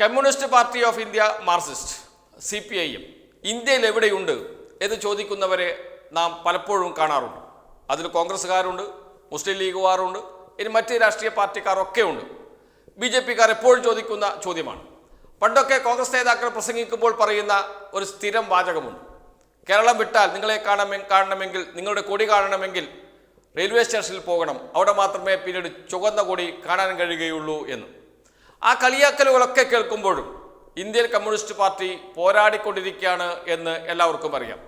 Communist party of India marxist C P I M ഇന്ത്യയിൽ എവിടെയുണ്ട് എന്ന് ചോദിക്കുന്നവരെ നാം പലപ്പോഴും കാണാറുണ്ട്. അതിൽ കോൺഗ്രസ്സുകാരുണ്ട് മുസ്ലിം ലീഗുകാരുണ്ട് ഇനി മറ്റ് രാഷ്ട്രീയ പാർട്ടിക്കാരൊക്കെ ഉണ്ട് ബി ജെ പിക്കാർ എപ്പോഴും ചോദിക്കുന്ന ചോദ്യമാണ്. പണ്ടൊക്കെ കോൺഗ്രസ് നേതാക്കൾ പ്രസംഗിക്കുമ്പോൾ പറയുന്ന ഒരു സ്ഥിരം വാചകമുണ്ട്. കേരളം വിട്ടാൽ നിങ്ങളെ കാണമെ കാണണമെങ്കിൽ നിങ്ങളുടെ കൊടി കാണണമെങ്കിൽ റെയിൽവേ സ്റ്റേഷനിൽ പോകണം. അവിടെ മാത്രമേ പിന്നീട് ചുവന്ന കൊടി കാണാൻ കഴിയുകയുള്ളൂ എന്ന്. ആ കളിയാക്കലുകളൊക്കെ കേൾക്കുമ്പോഴും ഇന്ത്യൻ കമ്മ്യൂണിസ്റ്റ് പാർട്ടി പോരാടിക്കൊണ്ടിരിക്കുകയാണ് എന്ന് എല്ലാവർക്കും അറിയാം.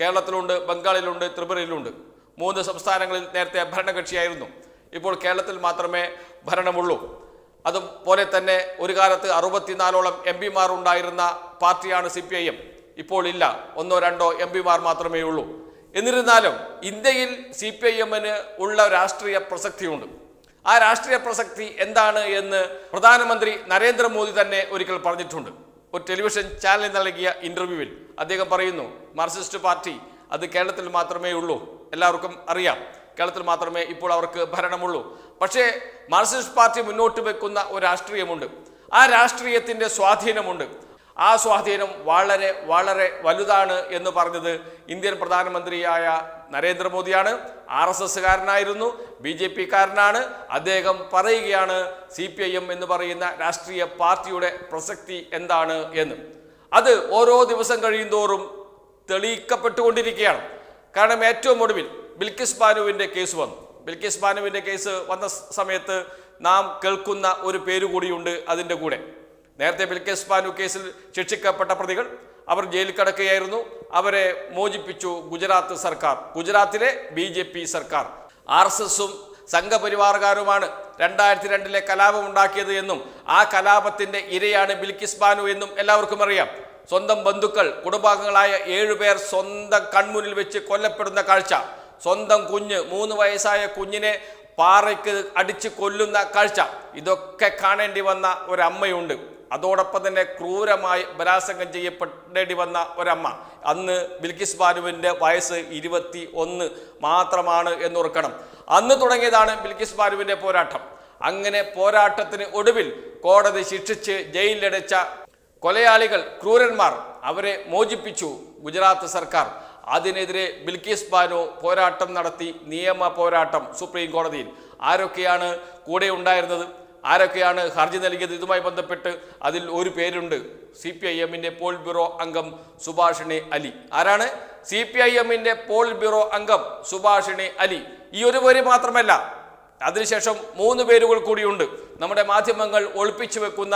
കേരളത്തിലുണ്ട് ബംഗാളിലുണ്ട് ത്രിപുരയിലുണ്ട്. മൂന്ന് സംസ്ഥാനങ്ങളിൽ നേരത്തെ ഭരണകക്ഷിയായിരുന്നു. ഇപ്പോൾ കേരളത്തിൽ മാത്രമേ ഭരണമുള്ളൂ. അതുപോലെ തന്നെ ഒരു കാലത്ത് അറുപത്തിനാലോളം എം പിമാർ ഉണ്ടായിരുന്ന പാർട്ടിയാണ് സി പി ഐ എം. ഇപ്പോൾ ഇല്ല. ഒന്നോ രണ്ടോ എം പിമാർ മാത്രമേ ഉള്ളൂ. എന്നിരുന്നാലും ഇന്ത്യയിൽ സി പി ഐ എമ്മിന് ഉള്ള രാഷ്ട്രീയ പ്രസക്തിയുണ്ട്. ആ രാഷ്ട്രീയ പ്രസക്തി എന്താണ് എന്ന് പ്രധാനമന്ത്രി നരേന്ദ്രമോദി തന്നെ ഒരിക്കൽ പറഞ്ഞിട്ടുണ്ട്. ഒരു ടെലിവിഷൻ ചാനലിൽ നൽകിയ ഇന്റർവ്യൂവിൽ അദ്ദേഹം പറയുന്നു മാർക്സിസ്റ്റ് പാർട്ടി അത് കേരളത്തിൽ മാത്രമേ ഉള്ളൂ. എല്ലാവർക്കും അറിയാം. കേരളത്തിൽ മാത്രമേ ഇപ്പോൾ അവർക്ക് ഭരണമുള്ളൂ. പക്ഷേ മാർക്സിസ്റ്റ് പാർട്ടി മുന്നോട്ട് വെക്കുന്ന ഒരു രാഷ്ട്രീയമുണ്ട്. ആ രാഷ്ട്രീയത്തിന്റെ സ്വാധീനമുണ്ട്. ആ സ്വാധീനം വളരെ വളരെ വലുതാണ് എന്ന് പറഞ്ഞത് ഇന്ത്യൻ പ്രധാനമന്ത്രിയായ നരേന്ദ്രമോദിയാണ്. ആർ എസ് എസ്സുകാരനായിരുന്നു. ബി ജെ പി കാരനാണ് അദ്ദേഹം പറയുകയാണ് സി പി ഐ എം എന്ന് പറയുന്ന രാഷ്ട്രീയ പാർട്ടിയുടെ പ്രസക്തി എന്താണ് എന്ന്. അത് ഓരോ ദിവസം കഴിയുന്തോറും തെളിയിക്കപ്പെട്ടുകൊണ്ടിരിക്കുകയാണ്. കാരണം ഏറ്റവും ഒടുവിൽ ബിൽക്കിസ് ബാനുവിന്റെ കേസ് വന്നു. ബിൽക്കിസ് ബാനുവിന്റെ കേസ് വന്ന സമയത്ത് നാം കേൾക്കുന്ന ഒരു പേര് കൂടിയുണ്ട് അതിന്റെ കൂടെ. നേരത്തെ ബിൽക്കിസ് ബാനു കേസിൽ ശിക്ഷിക്കപ്പെട്ട പ്രതികൾ അവർ ജയിലിൽ കിടക്കുകയായിരുന്നു. അവരെ മോചിപ്പിച്ചു ഗുജറാത്ത് സർക്കാർ. ഗുജറാത്തിലെ ബി ജെ പി സർക്കാർ. ആർ എസ് എസും സംഘപരിവാറുകാരുമാണ് രണ്ടായിരത്തി രണ്ടിലെ കലാപം ഉണ്ടാക്കിയത് എന്നും ആ കലാപത്തിന്റെ ഇരയാണ് ബിൽക്കിസ് ബാനു എന്നും എല്ലാവർക്കും അറിയാം. സ്വന്തം ബന്ധുക്കൾ കുടുംബാംഗങ്ങളായ ഏഴുപേർ സ്വന്തം കൺമുന്നിൽ വെച്ച് കൊല്ലപ്പെടുന്ന കാഴ്ച. സ്വന്തം കുഞ്ഞ് മൂന്ന് വയസ്സായ കുഞ്ഞിനെ പാറയ്ക്ക് അടിച്ച് കൊല്ലുന്ന കാഴ്ച. ഇതൊക്കെ കാണേണ്ടി വന്ന ഒരമ്മയുണ്ട്. അതോടൊപ്പം തന്നെ ക്രൂരമായി ബലാത്സംഗം ചെയ്യപ്പെടേണ്ടി വന്ന ഒരമ്മ. അന്ന് ബിൽക്കിസ് ബാനുവിന്റെ വയസ്സ് ഇരുപത്തി ഒന്ന് മാത്രമാണ് എന്നോർക്കണം. അന്ന് തുടങ്ങിയതാണ് ബിൽക്കിസ് ബാനുവിന്റെ പോരാട്ടം. അങ്ങനെ പോരാട്ടത്തിന് ഒടുവിൽ കോടതി ശിക്ഷിച്ച് ജയിലിലടച്ച കൊലയാളികൾ ക്രൂരന്മാർ അവരെ മോചിപ്പിച്ചു ഗുജറാത്ത് സർക്കാർ. അതിനെതിരെ ബിൽക്കിസ് ബാനു പോരാട്ടം നടത്തി നിയമ പോരാട്ടം സുപ്രീം കോടതിയിൽ. ആരൊക്കെയാണ് കൂടെ ഉണ്ടായിരുന്നത്? ആരൊക്കെയാണ് ഹർജി നൽകിയത്? ഇതുമായി ബന്ധപ്പെട്ട് അതിൽ ഒരു പേരുണ്ട്. സി പി ഐ എമ്മിന്റെ പോൾ ബ്യൂറോ അംഗം സുഭാഷിണി അലി. ആരാണ്? സി പി ഐ എമ്മിന്റെ പോൾ ബ്യൂറോ അംഗം സുഭാഷിണി അലി. ഈ ഒരു പേര് മാത്രമല്ല അതിനുശേഷം മൂന്ന് പേരുകൾ കൂടിയുണ്ട്. നമ്മുടെ മാധ്യമങ്ങൾ ഒളിപ്പിച്ചു വെക്കുന്ന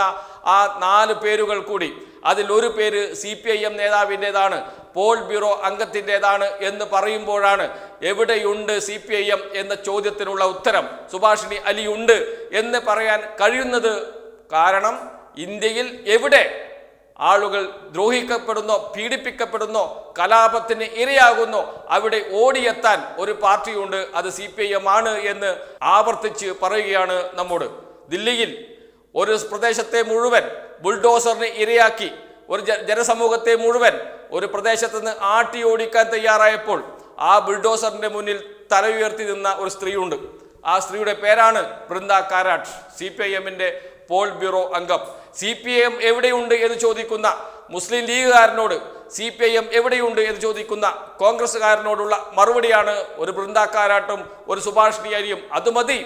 ആ നാല് പേരുകൾ കൂടി. അതിൽ ഒരു പേര് സി പി ഐ എം നേതാവിന്റെതാണ് പോൾ ബ്യൂറോ അംഗത്തിന്റെതാണ് എന്ന് പറയുമ്പോഴാണ് എവിടെയുണ്ട് സി പി ഐ എം എന്ന ചോദ്യത്തിനുള്ള ഉത്തരം. സുഭാഷിണി അലി ഉണ്ട് എന്ന് പറയാൻ കഴിയുന്നത് കാരണം ഇന്ത്യയിൽ എവിടെ ആളുകൾ ദ്രോഹിക്കപ്പെടുന്നോ പീഡിപ്പിക്കപ്പെടുന്നോ കലാപത്തിന് ഇരയാകുന്നോ അവിടെ ഓടിയെത്താൻ ഒരു പാർട്ടിയുണ്ട് അത് സി പി ഐ എം ആണ് എന്ന് ആവർത്തിച്ച് പറയുകയാണ് നമ്മോട്. ദില്ലിയിൽ ഒരു പ്രദേശത്തെ മുഴുവൻ ബുൾഡോസറിന് ഇരയാക്കി ഒരു ജനസമൂഹത്തെ മുഴുവൻ ഒരു പ്രദേശത്ത് നിന്ന് ആട്ടി ഓടിക്കാൻ തയ്യാറായപ്പോൾ ആ ബുൾഡോസറിന്റെ മുന്നിൽ തല ഉയർത്തി നിന്ന ഒരു സ്ത്രീയുണ്ട്. ആ സ്ത്രീയുടെ പേരാണ് Brinda Karat C P I എമ്മിന്റെ പോൾ ബ്യൂറോ അംഗം. സി പി ഐ എം എവിടെയുണ്ട് എന്ന് ചോദിക്കുന്ന മുസ്ലിം ലീഗുകാരനോട് സി പി ഐ എം എവിടെയുണ്ട് എന്ന് ചോദിക്കുന്ന കോൺഗ്രസ്സുകാരനോടുള്ള മറുപടിയാണ് ഒരു ബൃന്ദാക്കാരാട്ടും ഒരു സുഭാഷ് അരിയും. അത് മതി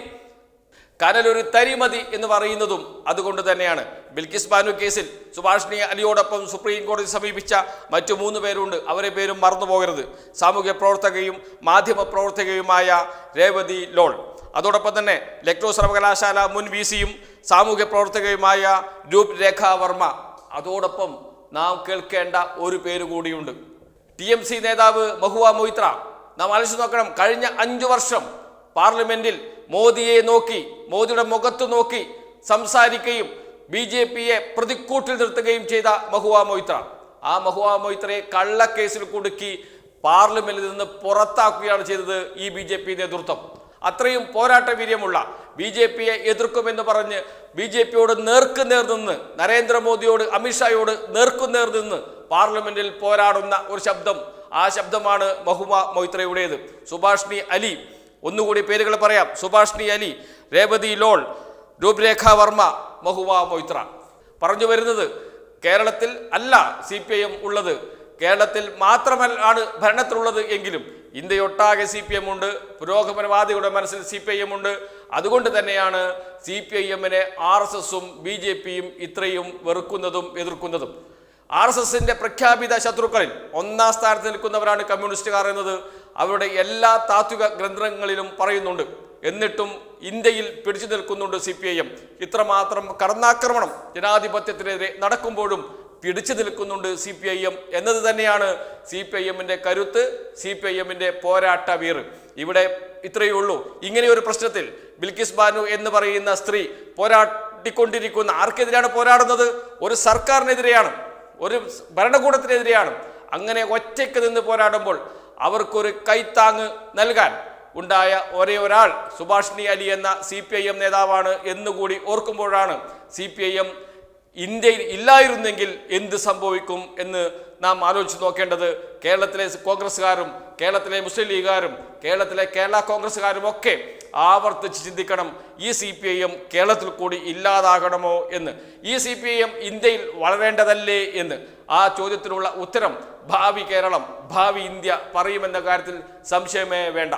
കനലൊരു തരിമതി എന്ന് പറയുന്നതും അതുകൊണ്ട് തന്നെയാണ്. ബിൽക്കിസ് ബാനു കേസിൽ സുഭാഷിണി അലിയോടൊപ്പം സുപ്രീം കോടതി സമീപിച്ച മറ്റു മൂന്ന് പേരുണ്ട്. അവരെ പേരും മറന്നുപോകരുത് സാമൂഹ്യ പ്രവർത്തകയും മാധ്യമ പ്രവർത്തകയുമായ രേവതി ലോൾ. അതോടൊപ്പം തന്നെ ലക്നോ സർവകലാശാല മുൻ വി സിയും സാമൂഹ്യ പ്രവർത്തകയുമായ രൂപ് രേഖ വർമ്മ. അതോടൊപ്പം നാം കേൾക്കേണ്ട ഒരു പേര് കൂടിയുണ്ട്. ടി എം സി നേതാവ് മഹുവ മൊയ്ത്ര. നാം ആലോചിച്ച് നോക്കണം. കഴിഞ്ഞ അഞ്ചു വർഷം പാർലമെന്റിൽ മോദിയെ നോക്കി മോദിയുടെ മുഖത്ത് നോക്കി സംസാരിക്കുകയും ബി ജെ പിയെ പ്രതിക്കൂട്ടിൽ നിർത്തുകയും ചെയ്ത മഹുവ മൊയ്ത്ര. ആ മഹുവ മൊയ്ത്രയെ കള്ളക്കേസിൽ കുടുക്കി പാർലമെന്റിൽ നിന്ന് പുറത്താക്കുകയാണ് ചെയ്തത് ഈ ബി ജെ പി നേതൃത്വം. അത്രയും പോരാട്ട വീര്യമുള്ള ബി ജെ പിയെ എതിർക്കുമെന്ന് പറഞ്ഞ് ബി ജെ പിയോട് നേർക്കുനേർ നിന്ന് നരേന്ദ്രമോദിയോട് അമിത്ഷായോട് നേർക്കുനേർ നിന്ന് പാർലമെന്റിൽ പോരാടുന്ന ഒരു ശബ്ദം. ആ ശബ്ദമാണ് മഹുമ മൊയ്ത്രയുടേത്. സുഭാഷ്ണി അലി ഒന്നുകൂടി പേരുകൾ പറയാം. സുഭാഷ്ണി അലി രേവതി ലോൾ രൂപരേഖ വർമ്മ മഹുവ മൊയ്ത്ര. പറഞ്ഞു വരുന്നത് കേരളത്തിൽ അല്ല സി പി ഐ എം ഉള്ളത്. കേരളത്തിൽ മാത്രമല്ല ആണ് ഭരണത്തിലുള്ളത് എങ്കിലും ഇന്ത്യയൊട്ടാകെ സി പി എം ഉണ്ട്. പുരോഗമനവാദികളുടെ മനസ്സിൽ സി പി ഐ എം ഉണ്ട്. അതുകൊണ്ട് തന്നെയാണ് സി പി ഐ എമ്മിനെ ആർ എസ് എസും ബി ജെ പിയും ഇത്രയും വെറുക്കുന്നതും എതിർക്കുന്നതും. ആർ എസ് എസിന്റെ പ്രഖ്യാപിത ശത്രുക്കളിൽ ഒന്നാം സ്ഥാനത്ത് നിൽക്കുന്നവരാണ് കമ്മ്യൂണിസ്റ്റുകാർ എന്നത്. അവരുടെ എല്ലാ താത്വിക ഗ്രന്ഥങ്ങളിലും പറയുന്നുണ്ട്. എന്നിട്ടും ഇന്ത്യയിൽ പിടിച്ചു നിൽക്കുന്നുണ്ട് സി പി ഐ എം. ഇത്രമാത്രം കടന്നാക്രമണം ജനാധിപത്യത്തിനെതിരെ നടക്കുമ്പോഴും പിടിച്ചു നിൽക്കുന്നുണ്ട് സി പി ഐ എം എന്നത് തന്നെയാണ് സി പി ഐ എമ്മിന്റെ കരുത്ത് സി പി ഐ എമ്മിന്റെ പോരാട്ട വീർ ഇവിടെ ഇത്രയേ ഉള്ളൂ. ഇങ്ങനെ ഒരു പ്രശ്നത്തിൽ ബിൽക്കിസ് ബാനു എന്ന് പറയുന്ന സ്ത്രീ പോരാട്ടിക്കൊണ്ടിരിക്കുന്ന ആർക്കെതിരെയാണ് പോരാടുന്നത്? ഒരു സർക്കാരിനെതിരെയാണ്. ഒരു ഭരണകൂടത്തിനെതിരെയാണ്. അങ്ങനെ ഒറ്റയ്ക്ക് നിന്ന് പോരാടുമ്പോൾ അവർക്കൊരു കൈത്താങ് നൽകാൻ. ഉണ്ടായ ഒരേ ഒരാൾ സുഭാഷിണി അലി എന്ന സി പി ഐ എം നേതാവാണ് എന്നുകൂടി ഓർക്കുമ്പോഴാണ് സി പി ഐ എം ഇന്ത്യയിൽ ഇല്ലായിരുന്നെങ്കിൽ എന്ത് സംഭവിക്കും എന്ന് നാം ആലോചിച്ച് നോക്കേണ്ടത്. കേരളത്തിലെ കോൺഗ്രസ്സുകാരും കേരളത്തിലെ മുസ്ലിം ലീഗുകാരും കേരളത്തിലെ കേരള കോൺഗ്രസ്സുകാരും ഒക്കെ ആവർത്തിച്ച് ചിന്തിക്കണം ഈ സി പി ഐ എം കേരളത്തിൽ കൂടി ഇല്ലാതാകണമോ എന്ന്. ഈ സി പി ഐ എം ഇന്ത്യയിൽ വളരേണ്ടതല്ലേ എന്ന്. ആ ചോദ്യത്തിനുള്ള ഉത്തരം ഭാവി കേരളം ഭാവി ഇന്ത്യ പറയുമെന്ന കാര്യത്തിൽ സംശയമേ വേണ്ട.